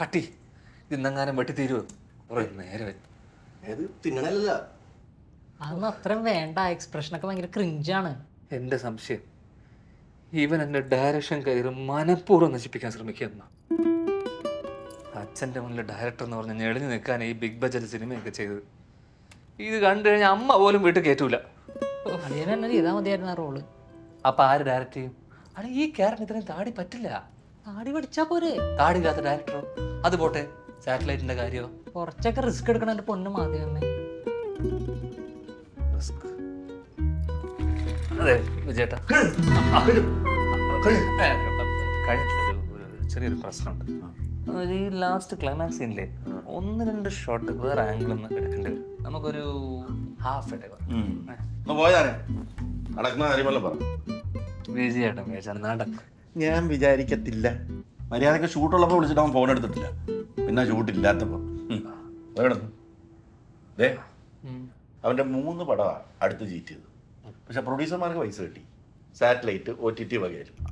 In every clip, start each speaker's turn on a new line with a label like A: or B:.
A: കട്ടി. ഇന്നെങ്ങാനും വെട്ടി തീരുവോ കുറേ നേരം
B: ഏത്? തിന്നണല്ല
C: അതൊന്നും അത്രയും വേണ്ട. എക്സ്പ്രഷനൊക്കെ ഭയങ്കര ക്രിഞ്ചാണ്.
A: എന്റെ സംശയം. ഇവൻ എന്റെ ഡയറക്ഷൻ കയറി മനഃപൂർവം നശിപ്പിക്കാൻ ശ്രമിക്കുന്ന അച്ഛന്റെ മുന്നിൽ ഡയറക്ടർ എന്ന് പറഞ്ഞ് ഞെളിഞ്ഞു നിൽക്കാൻ ഈ ബിഗ് ബജറ്റ് സിനിമയൊക്കെ ചെയ്തത്. ഇത് കണ്ടു കഴിഞ്ഞാൽ അമ്മ പോലും വീട്ടിൽ കയറ്റൂല
C: അതിന് തന്നെ ചെയ്താൽ മതിയായിരുന്നു ആ റോൾ
A: അപ്പൊ ആര് ഡയറക്റ്റ് ചെയ്യും? അല്ല ഈ ക്യാരക്ടർ ഇത്രയും താടി പറ്റില്ല.
C: താടി പഠിച്ചാ പോരെ?
A: താടി താടിയില്ലാത്ത ഡയറക്ടറോ അത് പോട്ടെ സാറ്റലൈറ്റിന്റെ കാര്യോ?
C: കുറച്ചൊക്കെ റിസ്ക് എടുക്കണം എന്റെ പൊണ്ണ് മാധ്യമമേ
A: റിസ്ക്? അതെ വിജയേട്ടാ. കഴിഞ്ഞിട്ടില്ല ഒരു- ഒരു ചെറിയൊരു പ്രശ്നമുണ്ട്. അതായത് ഈ ലാസ്റ്റ് ക്ലൈമാക്സ് സീനിലെ ഒന്ന് രണ്ട് ഷോട്ട് വേറെ ആംഗിൾ ഒന്ന് എടുക്കേണ്ടി വരും. നമുക്കൊരു ഹാഫ് ഇടവ
B: ഒന്ന് പോയാനെ നടക്കുന്ന കാര്യമല്ല പറ.
A: വിജയേട്ടൻ വിജയ നടക്കും.
B: ഞാൻ വിചാരിക്കത്തില്ല. മര്യാദയ്ക്ക് ഷൂട്ടുള്ളപ്പോൾ വിളിച്ചിട്ട് അവൻ ഫോൺ എടുത്തിട്ടില്ല. പിന്നെ ഷൂട്ട് ഇല്ലാത്തപ്പോൾ ദേ അവന്റെ മൂന്ന് പടമാണ് അടുത്ത് ജീറ്റ് ചെയ്തത്. പക്ഷെ പ്രൊഡ്യൂസർമാർക്ക് പൈസ കിട്ടി. സാറ്റലൈറ്റ് ഒ ടി ടി വകയായിരുന്നു.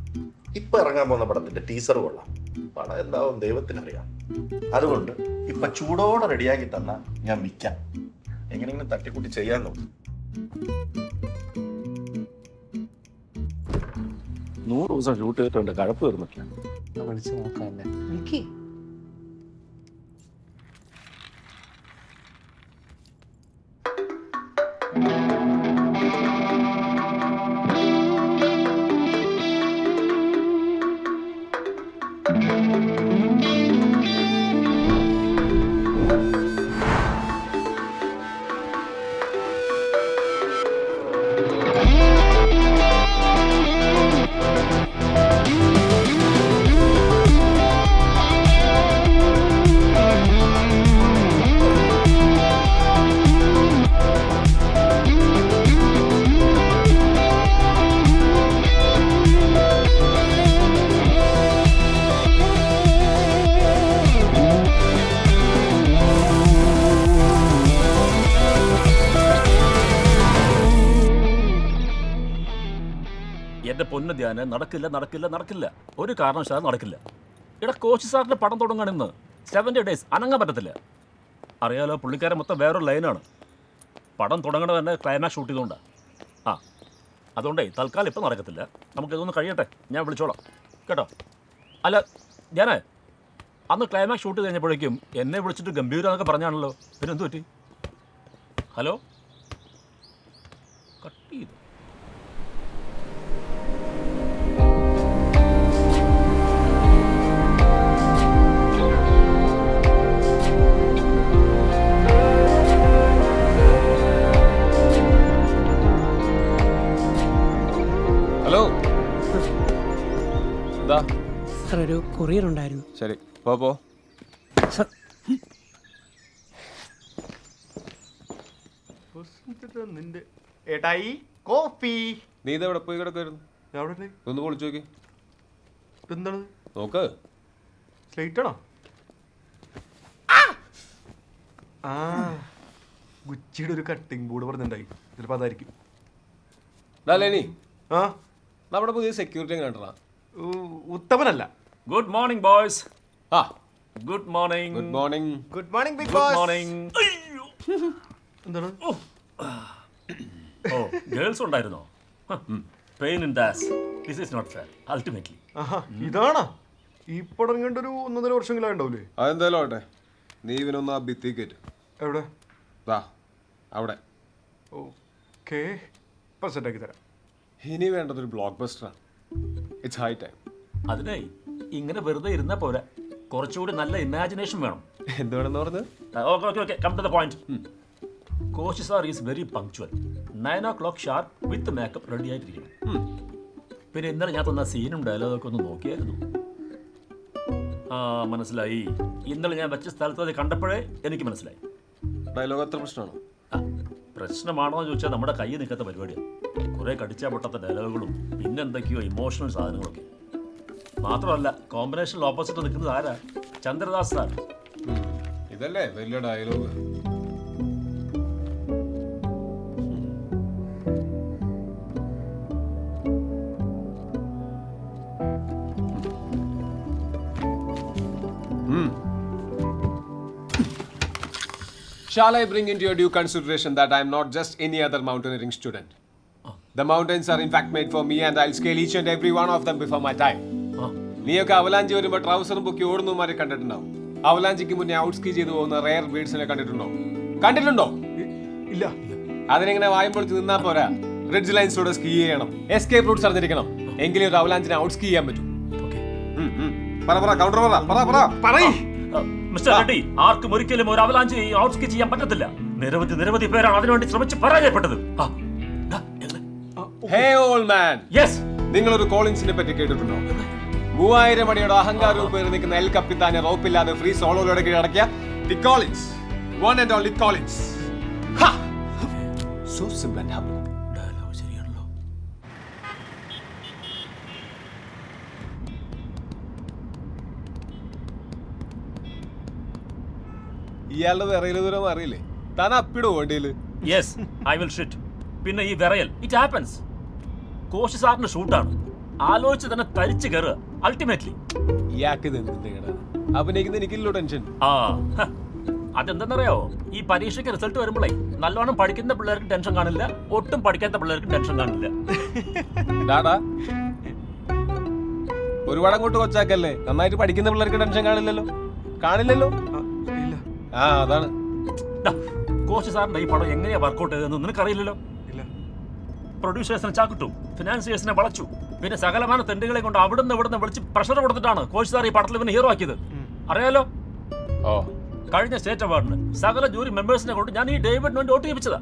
B: ഇപ്പൊ ഇറങ്ങാൻ പോകുന്ന പടത്തിന്റെ ടീസർ കൊള്ളാം. പടം എന്താവും ദൈവത്തിനറിയാം. അതുകൊണ്ട് ഇപ്പൊ ചൂടോടെ റെഡിയാക്കി തന്ന ഞാൻ വിൽക്കാം. എങ്ങനെയെങ്കിലും തട്ടിക്കൂട്ടി ചെയ്യാൻ നോക്കും. നൂറ് ദിവസം ഷൂട്ട് ചെയ്തിട്ടുണ്ട്. കഴപ്പ് തീർന്നിട്ടില്ല.
A: だか
C: い
D: つもわかんない。雪 പൊന്ന് ധ്യാനം. നടക്കില്ല നടക്കില്ല നടക്കില്ല. ഒരു കാരണവശാലും നടക്കില്ല. ഇവിടെ കോച്ച് സാറിന്റെ പടം തുടങ്ങാൻ ഇന്ന്. സെവന്റി ഡേയ്സ് അനങ്ങാൻ പറ്റത്തില്ല. അറിയാലോ പുള്ളിക്കാരൻ മൊത്തം വേറൊരു ലൈനാണ് പടം തുടങ്ങണ തന്നെ ക്ലൈമാക്സ് ഷൂട്ട് ചെയ്തുകൊണ്ടാണ് ആ അതുകൊണ്ടേ തൽക്കാലം ഇപ്പം നടക്കത്തില്ല. നമുക്ക് ഇതൊന്ന് കഴിയട്ടെ. ഞാൻ വിളിച്ചോളാം. കേട്ടോ? അല്ല ഞാനേ അന്ന് ക്ലൈമാക്സ് ഷൂട്ട് കഴിഞ്ഞപ്പോഴേക്കും എന്നെ വിളിച്ചിട്ട് ഗംഭീര എന്നൊക്കെ പറഞ്ഞാണല്ലോ. പിന്നെ എന്തു പറ്റി? ഹലോ? കട്ട് ചെയ്തു.
E: ഒരു കൊറിയർ ഉണ്ടായിരുന്നു.
F: ശരി പോ പോ.
G: നിന്റെ ഏട്ടായി കോഫി.
F: നീ ഇതെവിടെ പോയി കിടക്കായിരുന്നു
G: എവിടെ
F: ഒന്ന് പൊളിച്ചു നോക്കി.
G: എന്താണ്
F: നോക്ക്.
G: സ്ലേറ്റ് ആണോ? ആ! ഗുച്ചിയുടെ ഒരു കട്ടിംഗ് ബോർഡ് പറഞ്ഞിട്ടുണ്ടായി. ചിലപ്പോൾ അതായിരിക്കും.
F: ലേനി.
G: ആ?
F: നമ്മുടെ പുതിയ സെക്യൂരിറ്റി എങ്ങനെ
G: ഉത്തമനല്ല.
D: ഗുഡ് മോർണിംഗ് ബോയ്സ്
F: ആ
D: good morning
F: good morning
G: good morning big
D: good morning അയ്യോ
G: എന്താണ്
D: ഓ ഗേൾസ് ഉണ്ടായിരുന്നോ? Pain in the ass this is not fair ultimately
G: ഇതാണ്? ഈ പടം ഒരു ഒന്നര വർഷമെങ്കിലും ഉണ്ടാവില്ലേ
F: അതെന്തായാലും ആവട്ടെ. നീ ഇവനൊന്ന് ആ ഭിത്തി കയറ്റ്.
G: എവിടെ?
F: ദാ അവിടെ.
G: ഓക്കെ. ഇപ്പം സെറ്റാക്കി തരാം.
F: ഇനി വേണ്ടത് ഒരു ബ്ലോക്ക് ബസ്റ്ററാണ് ഇറ്റ്സ് ഹൈ ടൈം
D: അതിനെ ഇങ്ങനെ വെറുതെ ഇരുന്ന പോലെ കുറച്ചുകൂടി നല്ല ഇമാജിനേഷൻ വേണം.
F: എന്തുവേണമെന്ന് പറഞ്ഞത്?
D: Okay okay okay come to the point coach sir is very punctual nine o'clock sharp with makeup ready ആയിട്ടിരിക്കണം. പിന്നെ ഇന്നലെ ഞാൻ തന്ന സീനും ഡയലോഗൊക്കെ ഒന്ന് നോക്കിയായിരുന്നു. ആ മനസ്സിലായി. ഇന്നലെ ഞാൻ വെച്ച സ്ഥലത്ത് അത് കണ്ടപ്പോഴേ എനിക്ക് മനസ്സിലായി.
F: ഡയലോഗ് അത്ര പ്രശ്നമാണോ?
D: പ്രശ്നമാണോ എന്ന് ചോദിച്ചാൽ നമ്മുടെ കൈ നിൽക്കാത്ത പരിപാടിയാണ് കുറേ കടിച്ചാൽ പൊട്ടാത്ത ഡയലോഗുകളും പിന്നെ എന്തൊക്കെയോ ഇമോഷണൽ സാധനങ്ങളൊക്കെ. മാത്രമല്ല കോമ്പിനേഷനിൽ ഓപ്പോസിറ്റ് നിൽക്കുന്നത് ആരാ ചന്ദ്രദാസ് സാർ
F: ഇതല്ലേ വലിയ dialogue
H: Shall I bring into your due consideration that I am not just any other mountaineering student? The mountains are in fact made for me and I'll scale each and every one of them before my time. നീയൊക്കെ avalanche വരുമ്പോൾ ട്രൗസറും പൊക്കി ഓടുന്നവന്മാരെ കണ്ടിട്ടുണ്ടാവും. അവലാഞ്ചിക്ക് മുന്നേ ഔട്ട്സ്കി ചെയ്തു പോകുന്ന rare ബീഡ്സിനെ കണ്ടിട്ടുണ്ടോ? കണ്ടിട്ടുണ്ടോ?
G: ഇല്ല.
H: അതിനെങ്ങനെ വായ്പൊളിച്ച് നിന്നാ പോരാ. റിഡ്ജ് ലൈൻസിലൂടെ സ്കീ ചെയ്യണം. എസ്കേപ്പ് റൂട്ട്സ് അറിഞ്ഞിരിക്കണം. എങ്കിലേ ഒരു അവലാഞ്ചിനെ ഔട്ട് സ്കീ ചെയ്യാൻ പറ്റൂ. പറ പറ കൗണ്ടർ പറ പറ പറ.
G: പറയ്
D: മിസ്റ്റർ റെഡ്ഡി ആർക്കും ഒരിക്കലും ഒരു അവലാഞ്ചി ഔട്ട്സ്കി ചെയ്യാൻ പറ്റത്തില്ല. നിരവധി നിരവധി പേരാണ് അതിനുവേണ്ടി ശ്രമിച്ച് പരാജയപ്പെട്ടത്.
H: ഹേ ഓൾ മാൻ
D: യെസ്
H: നിങ്ങൾ ഒരു കോളിൻസിനെ പറ്റി കേട്ടിട്ടുണ്ടോ? മൂവായിരം അടിയുടെ അഹങ്കാരവും പേര് നിൽക്കുന്ന എൽ കപ്പിത്താനെ റോപ്പില്ലാതെ ഫ്രീ സോളോയിലൂടെ കീഴടക്കിയ the Collins one and only Collins so simple and happy
D: dialogue ശരിയാണല്ലോ.
H: ഇയാളുടെ വിറയിൽ ദൂരം അറിയില്ലേ താൻ അപ്പിടും വണ്ടിയിൽ?
D: യെസ് ഐ വിൽ ഷിറ്റ് പിന്നെ ഈ വിറയൽ ഇറ്റ് ഹാപ്പൻസ് കോശി സാറിന് ഷൂട്ടാണ് ആലോചിച്ച് തന്നെ തരിച്ചു കയറുക അൾട്ടിമേറ്റ്ലി
H: ഇയാൾക്ക് അഭിനയിക്കുന്ന എനിക്കില്ലോ ടെൻഷൻ.
D: ആ. അതെന്തെന്നറിയോ? ഈ പരീക്ഷയ്ക്ക് റിസൾട്ട് വരുമ്പോഴേ നല്ലോണം പഠിക്കുന്ന പിള്ളേർക്ക് ടെൻഷൻ കാണില്ല ഒട്ടും പഠിക്കാത്ത പിള്ളേർക്ക് ടെൻഷൻ കാണില്ല.
H: ഡാടാ ഒരുപാട് അങ്ങോട്ട് കൊച്ചാക്കല്ലേ? നന്നായിട്ട് പഠിക്കുന്ന പിള്ളേർക്ക് ടെൻഷൻ കാണില്ലല്ലോ. കാണില്ലല്ലോ?
G: ആ,
H: അതാണ്.
D: കോച്ച് സാറിന്റെ ഈ പടം എങ്ങനെയാ വർക്കൗട്ട് ചെയ്തതെന്ന് നിനക്കറിയില്ലല്ലോ? പ്രൊഡ്യൂസേഴ്സിനെ ചാക്കിട്ടു ഫിനാൻസിയേഴ്സിനെ വളച്ചു. പിന്നെ സകലമാന തെണ്ടുകളെ കൊണ്ട് അവിടുന്ന് ഇവിടുന്ന് വിളിച്ച് പ്രഷർ കൊടുത്തിട്ടാണ് കോച്ച് സാർ ഈ പടത്തിൽ പിന്നെ ഹീറോ ആക്കിയത്. അറിയാലോ?
H: ഓ.
D: കഴിഞ്ഞ സ്റ്റേറ്റ് അവാർഡിന് സകല ജൂറി മെമ്പേഴ്സിനെ കൊണ്ട് ഞാൻ ഈ ഡേവിഡിന് വേണ്ടി വോട്ട് ചെയ്യിപ്പിച്ചതാ.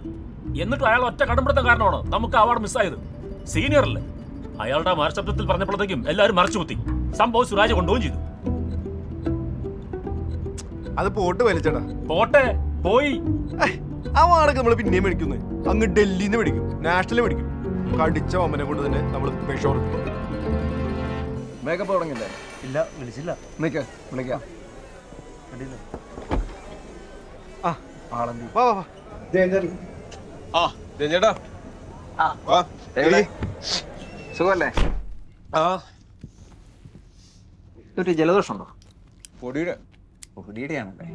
D: എന്നിട്ടും അയാൾ ഒറ്റ കടമ്പിടുത്തം കാരണമാണ് നമുക്ക് അവാർഡ് മിസ്സായത് സീനിയർ അല്ലേ? അയാളുടെ മരശബ്ദത്തിൽ പറഞ്ഞപ്പോഴത്തേക്കും എല്ലാവരും മറച്ചു കുത്തി. സംഭവം സുരാജ് കൊണ്ടുപോകും ചെയ്തു.
G: അത് പോട്ട് വലിച്ചടാ.
D: പോട്ടെ പോയി.
G: ആ വാടക നമ്മൾ പിന്നെയും മേടിക്കുന്നത് അങ്ങ് ഡൽഹിന്ന് മേടിക്കും. നാഷണലിൽ മേടിക്കും. കടിച്ച ഒമ്മനെ കൊണ്ട് തന്നെ നമ്മൾ പേഷോർ
I: മേക്കപ്പ് തുടങ്ങില്ലേ
G: ഇല്ല വിളിച്ചില്ല.
I: നിക്ക് വിളിക്കാം.
G: ആ. ആളെന്തി. വാ വാ
H: ആ ചേട്ടാ
I: സുഖല്ലേ
H: ആ.
I: ഒരു ജലദോഷമുണ്ടോ?
H: പൊടിയുടെ.
I: പൊടിയുടെയാണല്ലേ?